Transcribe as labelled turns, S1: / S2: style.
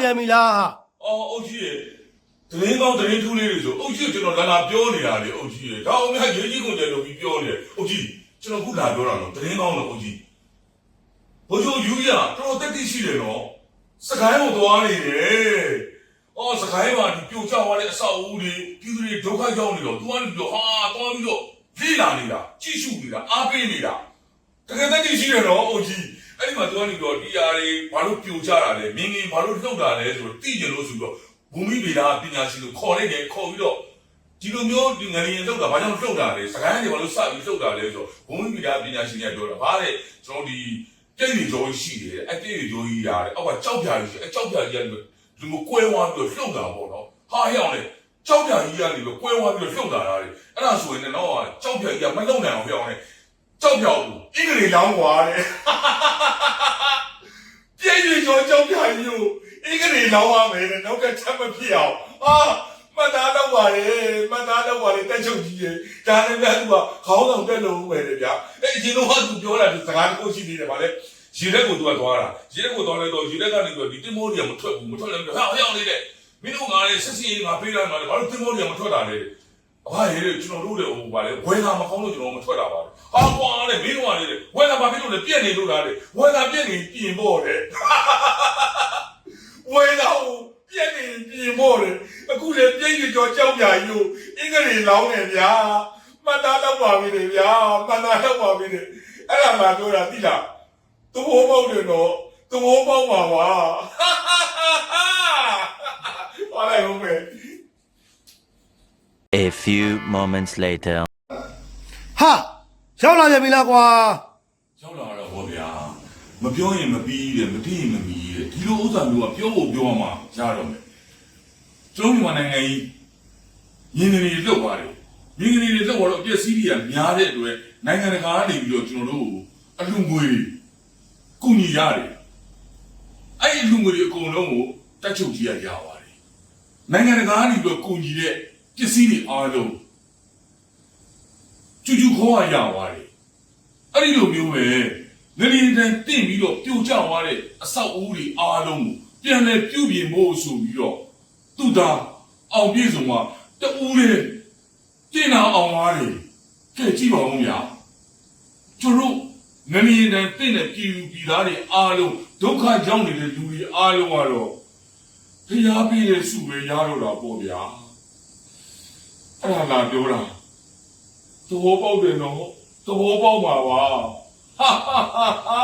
S1: ပြန်ပြီလားဟာ
S2: အော်အုတ်ကြီးရေတရင်ကောင်းတရင်ထူးလေးတွေဆိုအုတ်ကြီးကိုကျွန်တော်လာလာပြောနေတာလေအုတ်ကြီးရေဒါအောင်များရေးကြီးကုန်တယ်လို့ပြီးပြောနေတယ်အုတ်ကြီးကျွန်တော်ခုလာပြောတာနော်တရင်ကောင်းလို့အုတ်ကြီးဘိုးချုပ်ယူရတော်တော်တက်တိရှိတယ်နော်စကိုင်းကိုသွားနေတယ်အော်စကိုင်းမှာဒီပြိုကျသွားတဲ့အဆောက်အဦတွေပြည်သူတွေဒုက္ခရောက်နေတော့ तू ကနေပြီးတော့ဟာသွားပြီးတော့လေးလာနေတာကြည့်ရှုနေတာအားပေးနေတာတကယ်တည်းရှိတယ်နော်အုတ်ကြီး အဲ့ဒီမှာသူကနေတော့ဒီຢာတွေဘာလို့ပြိုကျတာလဲမင်းကြီးဘာလို့လှုပ်တာလဲဆိုတော့သိကြလို့ဆိုတော့ဘူမိဗေဒပညာရှင်ကိုခေါ်လိုက်တယ်ခေါ်ပြီးတော့ဒီလိုမျိုးဒီငလျင်လှုပ်တာဘာကြောင့်လှုပ်တာလဲစကိုင်းတွေဘာလို့စပြီးလှုပ်တာလဲဆိုတော့ဘူမိဗေဒပညာရှင်ကပြောတာဗါတဲ့ကျွန်တော်ဒီပြည့်နေကြောရှိတယ်အဲ့ပြည့်နေကြောကြီးရတယ်အောက်ကကြောက်ပြာကြီးအဲ့ကြောက်ပြာကြီးကဒီလိုကွဲဝါပြီးတော့လှုပ်တာပေါ့နော်ဟာဟဲ့အောင်လေကြောက်ပြာကြီးကနေပြီးကွဲဝါပြီးတော့လှုပ်တာရတယ်အဲ့ဒါဆိုရင်တော့ကြောက်ပြာကြီးကမလုံနိုင်အောင်ဟဲ့အောင်လေ ကြောက်ပြာကိုအင်္ဂလိပ်လောင်းကွာတဲ့ပြည့်ရကျော်ကြောက်ပြကြီးကိုအင်္ဂလိပ်လောင်းရမယ်တဲ့နောက်ကချက်မဖြစ်အောင်ဟာမတ်သားတော့ပါလေမတ်သားတော့ပါလေတက်ချုပ်ကြီးရေဒါလည်းပြသူကခေါင်းဆောင်တက်လို့ပဲလေဗျာအဲ့အရင်တော့ဟာသူပြောတာဒီစကားတစ်ခုရှိသေးတယ်ဗာလေရေရက်ကိုသူကသွားတာရေရက်ကိုသွားလိုက်တော့ရေရက်ကနေပြီးဒီတင်မိုးတွေကမထွက်ဘူးမထွက်လည်းဟာဟောင်းလေးတဲ့မင်းတို့ကလည်းဆက်စီငါပေးလိုက်မှလည်းဘာလို့တင်မိုးတွေကမထွက်တာလဲ အဘရေကျွန်တော်တို့လည်းဟိုပါလေဝယ်လာမကောင်းလို့ကျွန်တော်မထွက်တာပါဟာကွာလေမင်းတို့ကလေဝယ်လာဘာဖြစ်လို့လဲပြက်နေလို့လားလေဝယ်လာပြက်နေပြင်ဖို့တဲ့ဝဲလာကိုပြက်နေပြင်ဖို့လေအခုလေပြည့်ရကြောကြောက်ပြာကြီးကိုအင်္ဂလိပ်လောင်းနေဗျာမှတ်သားတော့ပါပြီလေဗျာမှတ်သားတော့ပါပြီလေအဲ့ဒါမှပြောတာသိလားသဘောပေါက်တယ်နော်သဘောပေါက်ပါပါဟာလိုက်ဦးမယ်
S3: A few moments later.
S1: ဟာရောက်လာပြန်ပြီလားကွာ
S2: ရောက်လာတော့ဟောဗျာမပြောရင်မပြီးတယ်မသိရင်မမီတဲ့ဒီလိုဥစ္စာမျိုးကပြောဖို့ပြောမှရတော့မယ်ကျွန်တော်မြန်မာနိုင်ငံကြီးရင်းနေလွတ်သွားတယ်ရင်းနေလွတ်သွားတော့အပြည့်စည်းတွေကများတဲ့အတွက်နိုင်ငံတကာကနေပြီးတော့ကျွန်တော်တို့အလူငွေကုညီရတယ်အဲ့ဒီအလူငွေတွေအကုန်လုံးကိုတက်ချုပ်ကြီးရရပါတယ်နိုင်ငံတကာကနေပြီးတော့ကုညီတဲ့ ပစ္စည်းတွေအားလုံးကျူးကျူးခေါ်ရရပါတယ်အဲ့ဒီလိုမျိုးပဲငလျင်တန်တင့်ပြီးတော့ပြိုကျသွားတဲ့အဆောက်အဦတွေအားလုံးကိုပြန်လဲပြုပြင်ဖို့ဆိုပြီးတော့သူ့သားအောင်ပြည့်စုံမှာတူးတယ်တင်တာအောင်သွားတယ်ကဲကြည့်ပါဦးဗျာကျွန်တော်ငလျင်တန်တင့်တဲ့ပြည်သူပြည်သားတွေအားလုံးဒုက္ခကြောင့်နေတဲ့လူတွေအားလုံးကတော့ဖျားပြည့်တဲ့စုပဲရတော့တာပေါ့ဗျာ အဲ့ဒါလာပြောတာသဘောပေါက်တယ်နော်သဘောပေါက်ပါပါဟာဟာဟာဟာ